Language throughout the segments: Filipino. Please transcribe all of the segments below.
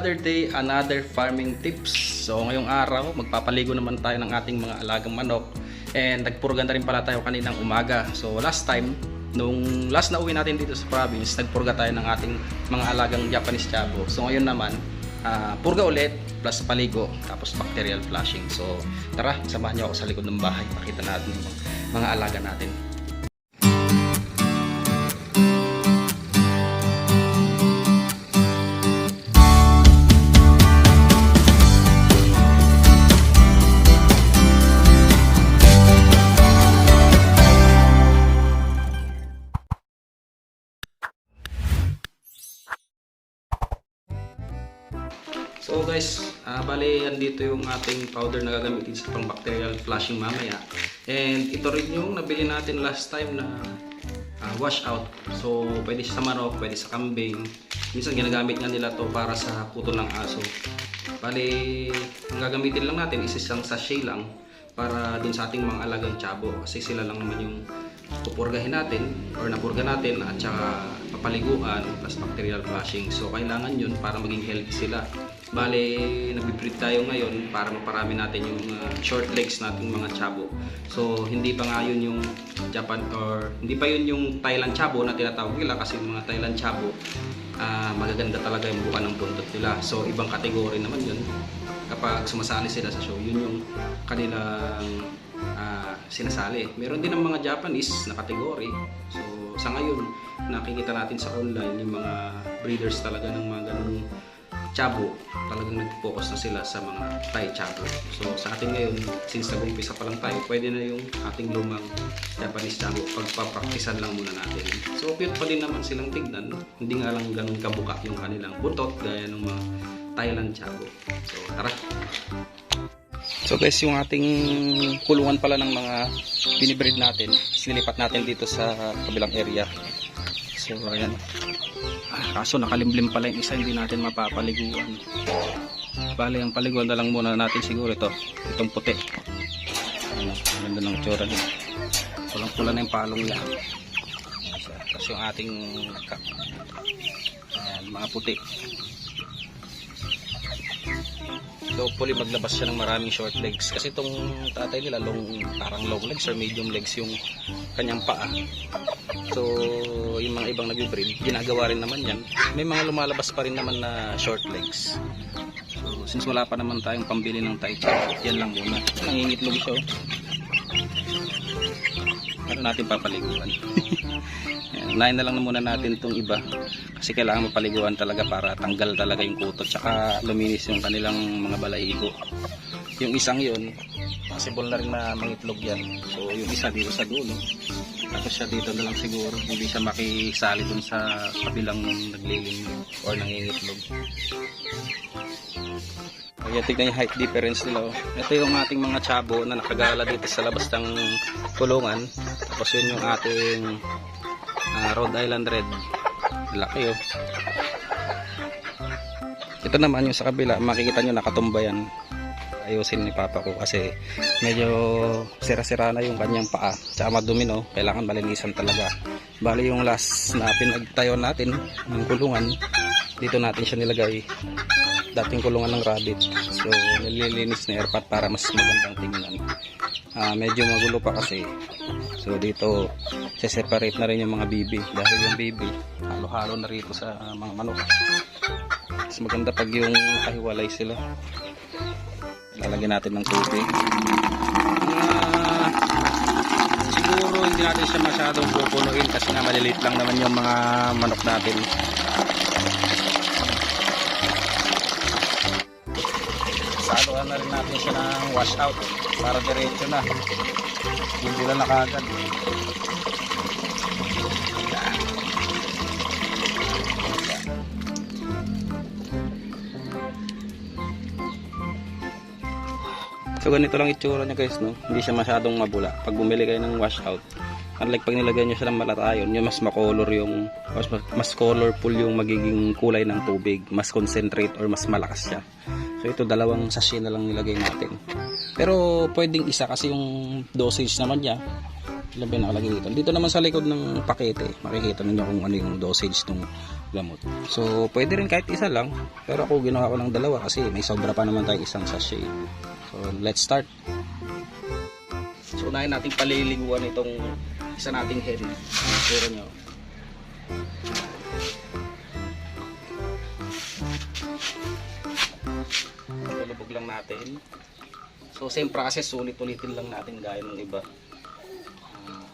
another day, another farming tips. So ngayong araw, magpapaligo naman tayo ng ating mga alagang manok. And nagpurga na rin pala tayo kaninang umaga. So last time, nung last na uwi natin dito sa province, nagpurga tayo ng ating mga alagang Japanese Chabo. So ngayon naman, ah, purga ulit plus paligo tapos bacterial flushing. So tara, samahan niyo ako sa likod ng bahay. Pakita natin yung mga alaga natin. Guys, ah bale andito yung ating powder na gagamitin sa pang bacterial flushing mamaya. And ito rin yung nabili natin last time na ah, wash out. So pwede sa manok, pwede sa kambing. Minsan ginagamit nga nila to para sa puto ng aso. Bale, ang gagamitin lang natin is isang sachet lang para dun sa ating mga alagang tsabo kasi sila lang naman yung pupurgahin natin or napurga natin at saka papaliguan plus bacterial flushing. So kailangan yun para maging healthy sila. Bale, nabibreed tayo ngayon para maparami natin yung uh, short legs nating mga chabo. So hindi pa nga yun yung Japan or hindi pa yun yung Thailand chabo na tinatawag nila kasi yung mga Thailand chabo ah, magaganda talaga yung buka ng buntot nila. So ibang kategory naman yun. Kapag sumasali sila sa show, yun yung kanilang ah, sinasali. Meron din ng mga Japanese na kategory. So sa ngayon, nakikita natin sa online yung mga breeders talaga ng mga ganung chabo. Talagang nag-focus na sila sa mga Thai chabo. So sa atin ngayon, since nag-umpisa pa lang tayo, pwede na yung ating lumang Japanese chabo. Pagpapraktisan lang muna natin. So cute pa din naman silang tignan. Hindi nga lang ganun kabuka yung kanilang butot gaya ng mga Thailand chabo. So tara! So guys, yung ating kulungan pala ng mga binibreed natin, sinilipat natin dito sa kabilang area. So ayan. Ah, kaso nakalimlim pala yung isa, hindi natin mapapaliguan. Bale, ang paliguan na lang muna natin siguro ito. Itong puti. Ang ganda ng tsura niya. Pulang pula na yung palong niya. Tapos yung ating ayan, mga puti. So hopefully maglabas siya ng maraming short legs kasi itong tatay nila long, parang long legs or medium legs yung kanyang paa. So yung mga ibang nag-breed, ginagawa rin naman yan. May mga lumalabas pa rin naman na short legs. So since wala pa naman tayong pambili ng chow, yan lang muna. Nangingitlog siya. oh. Ano natin papaliguan. Unahin na lang na muna natin itong iba kasi kailangan mapaliguan talaga para tanggal talaga yung kutot tsaka luminis yung kanilang mga balahibo. Yung isang yun, possible na rin na mangitlog yan. So yung isa dito sa dulo. Tapos siya dito na lang siguro. Hindi siya makisali dun sa kabilang naglilim or nangingitlog. Ayan, tignan yung height difference nila. oh. Ito yung ating mga chabo na nakagala dito sa labas ng kulungan. Tapos yun yung ating ah, Rhode Island Red. Laki oh. Ito naman yung sa kabila, makikita nyo nakatumba yan. Ayusin ni Papa ko kasi medyo sira-sira na yung kanyang paa. Tsaka madumi no, kailangan malinisan talaga. Bali yung last na pinagtayo natin ng kulungan, dito natin siya nilagay dating kulungan ng rabbit. So, nililinis na airpot para mas magandang tingnan. Ah, medyo magulo pa kasi. So, dito, separate na rin yung mga bibi. Dahil yung bibi, halo-halo na rito sa ah, mga manok. Mas maganda pag yung kahiwalay sila. Lalagyan natin ng tubig. Ah, siguro hindi natin siya masyadong pupunuin kasi nga maliliit lang naman yung mga manok natin. Saluhan na rin natin siya ng wash out para diretso na. Hindi lang nakagad. So ganito lang itsura niya guys no. Hindi siya masyadong mabula. Pag bumili kayo ng wash out, unlike pag nilagay niyo siya ng malatayon, yung mas makolor yung mas, mas colorful yung magiging kulay ng tubig, mas concentrate or mas malakas siya. So ito dalawang sachet na lang nilagay natin. Pero pwedeng isa kasi yung dosage naman niya. Ilan ba nakalagay dito? Dito naman sa likod ng pakete, makikita ninyo kung ano yung dosage ng gamot. So, pwede rin kahit isa lang. Pero ako ginawa ko ng dalawa kasi may sobra pa naman tayo isang sachet. So, let's start. So unahin natin paliliguan itong isa nating hen. Pero nyo. Lulubog lang natin. So same process, ulit-ulitin lang natin gaya ng iba. Ah,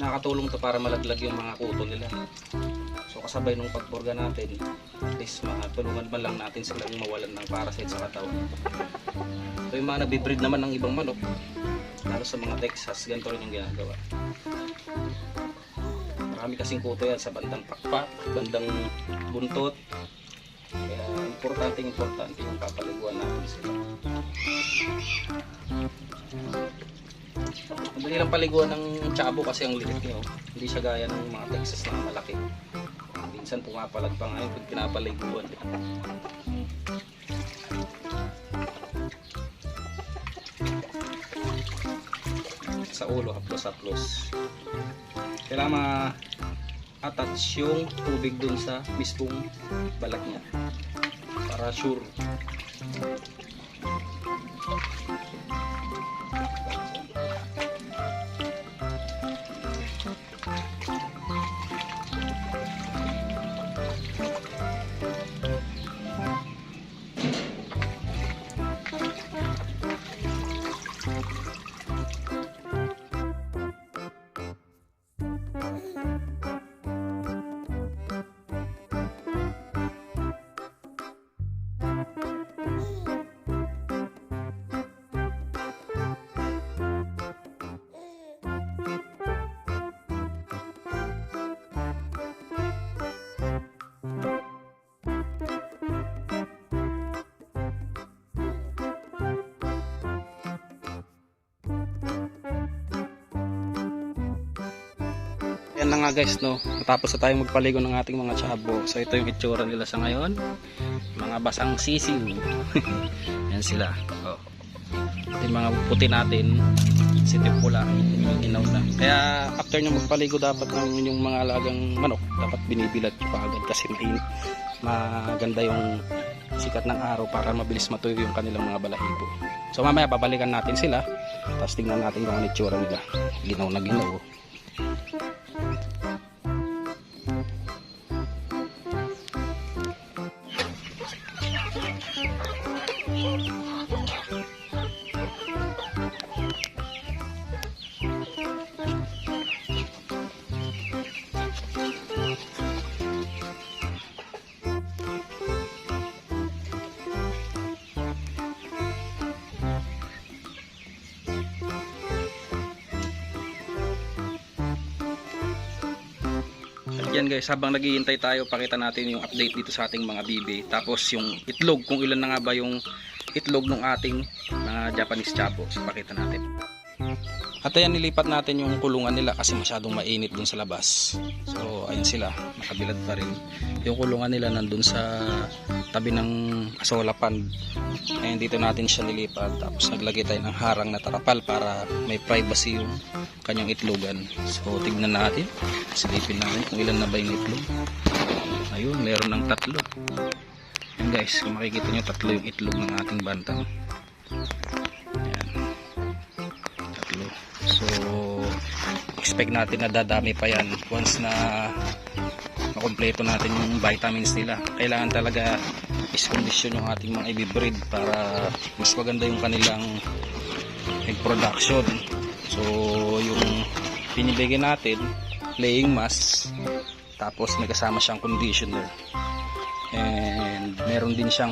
nakakatulong to para malaglag yung mga kuto nila. Kasabay nung pagpurga natin, at least matulungan man lang natin silang mawalan ng parasite sa katawan. So yung mga nabibreed naman ng ibang manok, lalo sa mga Texas, ganito rin yung ginagawa. Marami kasing kuto yan sa bandang pakpak, bandang buntot. Kaya importante importante yung papaliguan natin sila. Madali lang paliguan ng tsabo kasi ang liit niya. oh. Hindi siya gaya ng mga Texas na malaki. Minsan pumapalag pa nga yun pag pinapaliguan. sa ulo haplos-haplos kailangan ma-attach yung tubig dun sa mismong balat niya. Para sure nga guys no, matapos na tayong magpaligo ng ating mga tsabo. So ito yung itsura nila sa ngayon. Mga basang sisiw. Yan sila. Oh. Yung mga puti natin. Sitip pula. Yung inaw na. Kaya after nyo magpaligo dapat ng yung mga alagang manok, dapat binibilad nyo agad kasi. Maganda yung sikat ng araw para mabilis matuyo yung kanilang mga balahibo. So mamaya babalikan natin sila. Tapos tingnan natin kung ano itsura nila. Ginaw na ginaw. Yan guys, habang naghihintay tayo, pakita natin yung update dito sa ating mga bibi. Tapos yung itlog, kung ilan na nga ba yung itlog ng ating mga Japanese chapo. So, pakita natin. At ayan, nilipat natin yung kulungan nila kasi masyadong mainit dun sa labas. So, ayun sila, nakabilad pa rin. Yung kulungan nila nandun sa tabi ng asola pond. Dito natin siya nilipat. Tapos naglagay tayo ng harang na tarapal para may privacy yung kanyang itlogan. So, tignan natin. Silipin natin kung ilan na ba yung itlog. Ayun, meron ng tatlo. Guys, kung makikita nyo, tatlo yung itlog ng ating bantang. Ayan. Tatlo. So, expect natin na dadami pa yan once na makompleto natin yung vitamins nila. Kailangan talaga is condition yung ating mga ibibreed para mas maganda yung kanilang production. So, yung pinibigyan natin, laying mass, tapos may kasama siyang conditioner. And meron din siyang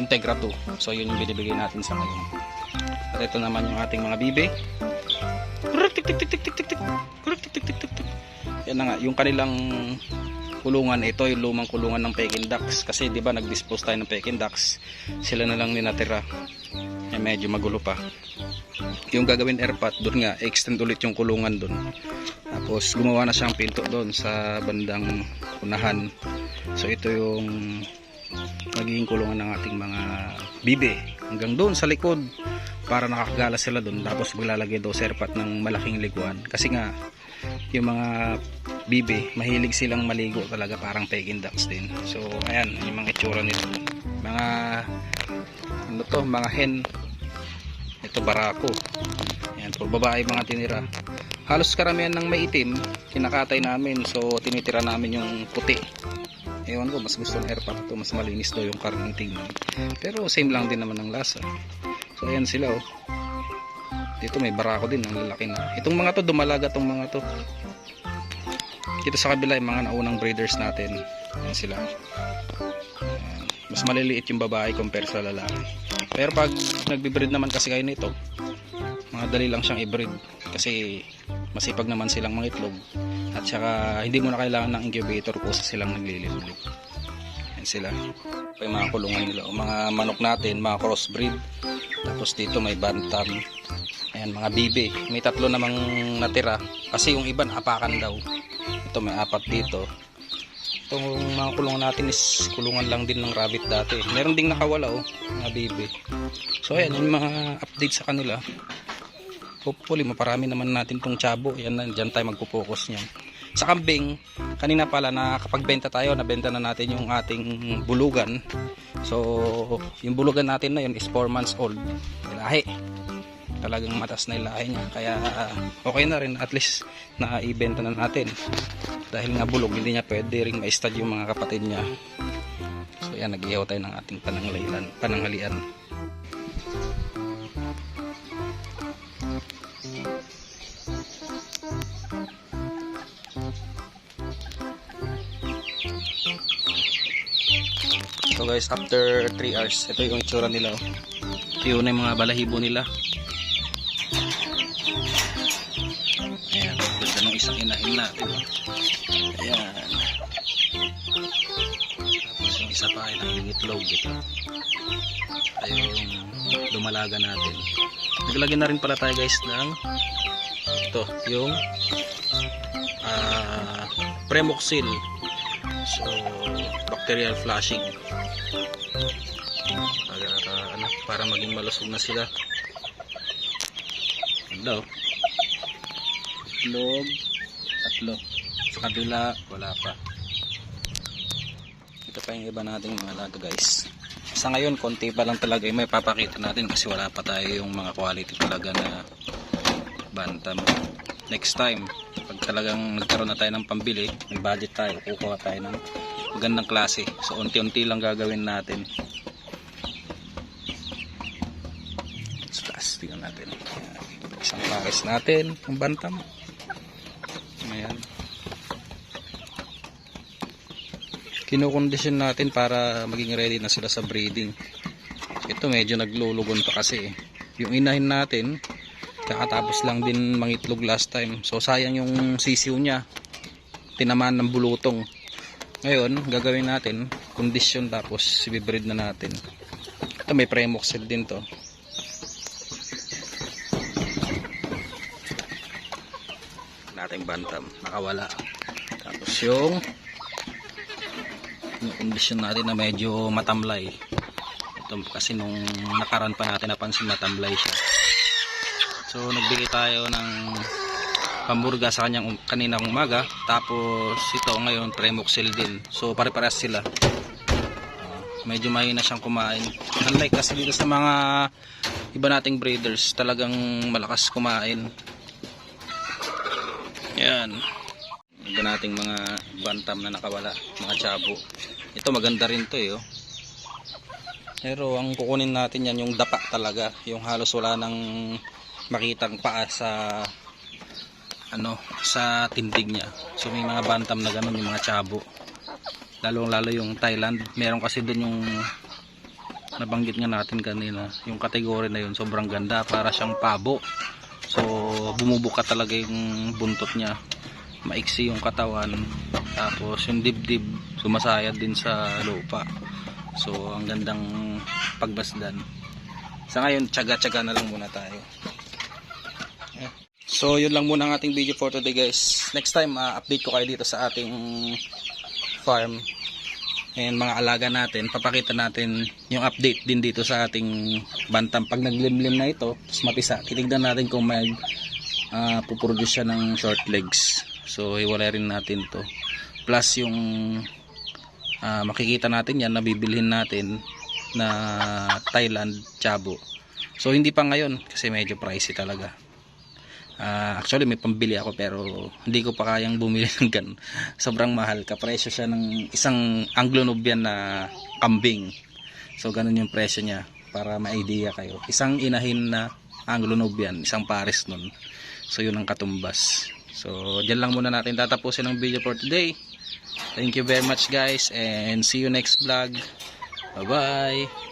Integra 2. So, yun yung binibigay natin sa ngayon. At ito naman yung ating mga tik. Yan na nga, yung kanilang kulungan ito yung lumang kulungan ng Peking ducks. Kasi 'di ba nag-dispose tayo ng Peking ducks. Sila na lang ninatira. Eh, medyo magulo pa. Yung gagawin airpot doon nga extend ulit yung kulungan doon tapos gumawa na siyang pinto doon sa bandang unahan so ito yung magiging kulungan ng ating mga bibe hanggang doon sa likod para nakakagala sila doon tapos maglalagay daw sa airpot ng malaking liguan kasi nga yung mga bibe, mahilig silang maligo talaga parang Peking ducks din. So, ayan, yung mga itsura nito. Mga, ano to, mga hen. Ito, barako. Ayan, puro babae mga tinira. Halos karamihan ng maitim, kinakatay namin. So, tinitira namin yung puti. Ewan ko, mas gusto ng airpack to, mas malinis daw yung karne tingnan. Pero same lang din naman ng lasa. So, ayan sila oh. Dito may barako din, ang lalaki na. Itong mga to, dumalaga tong mga to. Dito sa kabila, yung mga naunang breeders natin. Ayan sila. Mas maliliit yung babae compare sa lalaki. Pero pag nagbe-breed naman kasi kayo nito, mga dali lang siyang i-breed. Kasi masipag naman silang mga itlog. At saka hindi mo na kailangan ng incubator kung silang nagliliblib. Ayan sila. Yung mga kulungan nila. O mga manok natin, mga crossbreed. Tapos dito may bantam. Ayan, mga bibe. May tatlo namang natira. Kasi yung iba apakan daw. Ito may apat dito. Itong mga kulungan natin is kulungan lang din ng rabbit dati. Meron ding nakawala oh, mga bibe. So ayan, yung mga update sa kanila. Hopefully, maparami naman natin tong chabo. Yan na, dyan tayo magpo-focus niyan. Sa kambing, kanina pala nakapagbenta tayo, nabenta na natin yung ating bulugan. So, yung bulugan natin na yun is 4 months old. Lahi. Talagang matas na yung lahi niya. Kaya okay na rin, at least naibenta na natin. Dahil nga bulog, hindi niya pwede ring ma-stud yung mga kapatid niya. So yan, nag-ihaw tayo ng ating pananghalian. pananghalian. Guys, after 3 hours, ito yung itsura nila. oh. Ito yun yung mga balahibo nila. Ayan, ganda nung isang inahin natin. Ayan. Tapos yung isa pa ay nangingitlog ito. Ito yung lumalaga natin. Naglagay na rin pala tayo guys ng ito, yung ah Premoxil. So, bacterial flushing. Para maging malusog na sila. Oh. Itlog. Tatlo. Sa kabila, wala pa. Ito pa yung iba nating mga alaga guys. Sa ngayon, konti pa lang talaga yung may papakita natin kasi wala pa tayo yung mga quality talaga na bantam. Next time, pag talagang nagkaroon na tayo ng pambili, may budget tayo, kukuha tayo ng magandang klase. So, unti-unti lang gagawin natin. Sa taas, tingnan natin. Ayan. Isang pares natin, ang bantam. Ayan. Kinukondisyon natin para maging ready na sila sa breeding. Ito medyo naglulugon pa kasi. eh. Yung inahin natin, kakatapos lang din mangitlog last time. So sayang yung sisiw niya. Tinamaan ng bulutong. Ngayon, gagawin natin, kondisyon tapos ibibreed na natin. Ito may premoxil din to. Nating bantam, nakawala. Tapos yung yung kondisyon natin na medyo matamlay. Ito kasi nung nakaraan pa natin napansin matamlay siya. So nagbigay tayo ng pamburga sa kanyang um- kaninang umaga. Tapos ito ngayon Premoxil din. So pare-parehas sila. Ah, medyo mahina siyang kumain. Unlike kasi dito sa mga iba nating breeders, talagang malakas kumain. Yan. Iba nating mga bantam na nakawala, mga chabo. Ito maganda rin to eh. Oh. Pero ang kukunin natin yan yung dapa talaga, yung halos wala nang makitang paa sa ano sa tindig niya. So may mga bantam na ganun yung mga chabo. Lalong lalo yung Thailand, meron kasi doon yung nabanggit nga natin kanina, yung kategory na yun sobrang ganda para siyang pabo. So bumubuka talaga yung buntot niya. Maiksi yung katawan. Tapos yung dibdib sumasayad din sa lupa. So ang gandang pagbasdan. Sa ngayon, tsaga-tsaga na lang muna tayo. So, yun lang muna ang ating video for today guys. Next time, uh, update ko kayo dito sa ating farm and mga alaga natin. Papakita natin yung update din dito sa ating bantam. Pag naglimlim na ito, tapos mapisa, titignan natin kung may ah, puproduce siya ng short legs. So hiwalay rin natin to. Plus yung ah, makikita natin yan, nabibilhin natin na Thailand Chabo. So hindi pa ngayon kasi medyo pricey talaga. Ah, actually may pambili ako pero hindi ko pa kayang bumili ng ganun. Sobrang mahal. Kapresyo siya ng isang Anglo-Nubian na kambing. So ganun yung presyo niya para ma-idea kayo. Isang inahin na Anglo-Nubian, isang pares nun. So yun ang katumbas. So dyan lang muna natin tatapusin ang video for today. Thank you very much guys and see you next vlog. Bye bye.